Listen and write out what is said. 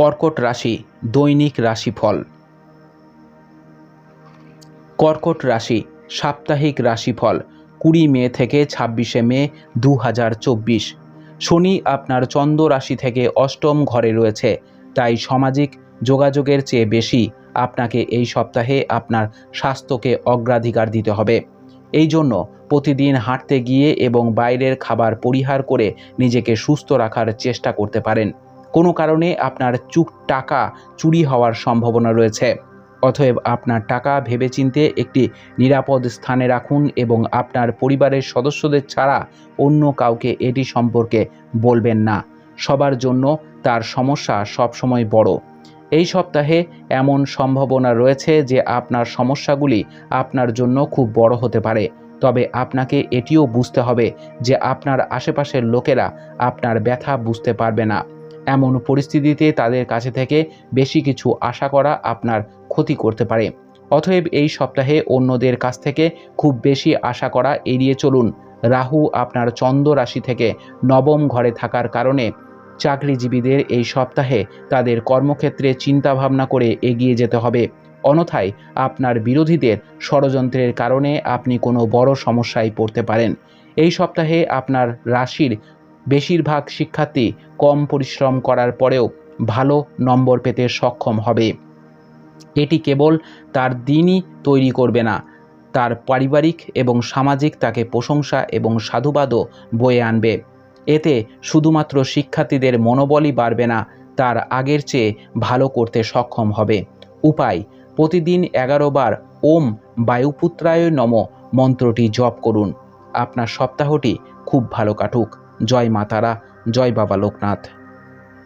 কর্কট রাশি, দৈনিক রাশিফল। কর্কট রাশি, সাপ্তাহিক রাশিফল, কুড়ি মে থেকে ছাব্বিশে মে দু হাজার চব্বিশ। শনি আপনার চন্দ্র রাশি থেকে অষ্টম ঘরে রয়েছে, তাই সামাজিক যোগাযোগের চেয়ে বেশি আপনাকে এই সপ্তাহে আপনার স্বাস্থ্যকে অগ্রাধিকার দিতে হবে। এই জন্য প্রতিদিন হাঁটতে গিয়ে এবং বাইরের খাবার পরিহার করে নিজেকে সুস্থ রাখার চেষ্টা করতে পারেন। কারণে আপনার চুক টাকা চুরি হওয়ার সম্ভাবনা রয়েছে। অতএব আপনার টাকা ভেবেচিন্তে একটি নিরাপদ স্থানে রাখুন এবং আপনার পরিবারের সদস্যদের ছাড়া অন্য কাউকে এটি সম্পর্কে বলবেন না। সবার জন্য তার সমস্যা সবসময় বড়। এই সপ্তাহে এমন সম্ভাবনা রয়েছে যে আপনার সমস্যাগুলি আপনার জন্য খুব বড় হতে পারে। তবে আপনাকে এটিও বুঝতে হবে যে আপনার আশেপাশের লোকেরা আপনার ব্যথা বুঝতে পারবে না। এমন পরিস্থিতিতে তাদের কাছে থেকে বেশি কিছু আশা করা আপনার ক্ষতি করতে পারে। অতএব এই সপ্তাহে অন্যদের কাছ থেকে খুব বেশি আশা করা এড়িয়ে চলুন। রাহু আপনার চন্দ্র রাশি থেকে নবম ঘরে থাকার কারণে চাকরিজীবীদের এই সপ্তাহে তাদের কর্মক্ষেত্রে চিন্তাভাবনা করে এগিয়ে যেতে হবে। অনথায় আপনার বিরোধীদের ষড়যন্ত্রের কারণে আপনি কোনো বড় সমস্যায় পড়তে পারেন। এই সপ্তাহে আপনার রাশির বেশিরভাগ শিক্ষার্থী কম পরিশ্রম করার পরেও ভালো নম্বর পেতে সক্ষম হবে। এটি কেবল তার দিনই তৈরি করবে না, তার পারিবারিক এবং সামাজিক তাকে প্রশংসা এবং সাধুবাদও বয়ে আনবে। এতে শুধুমাত্র শিক্ষার্থীদের মনোবলই বাড়বে না, তার আগের চেয়ে ভালো করতে সক্ষম হবে। উপায়, প্রতিদিন এগারো বার ওম বায়ুপুত্রায় নম মন্ত্রটি জপ করুন। আপনার সপ্তাহটি খুব ভালো কাটুক। জয় মাতারা জয় বাবা লোকনাথ।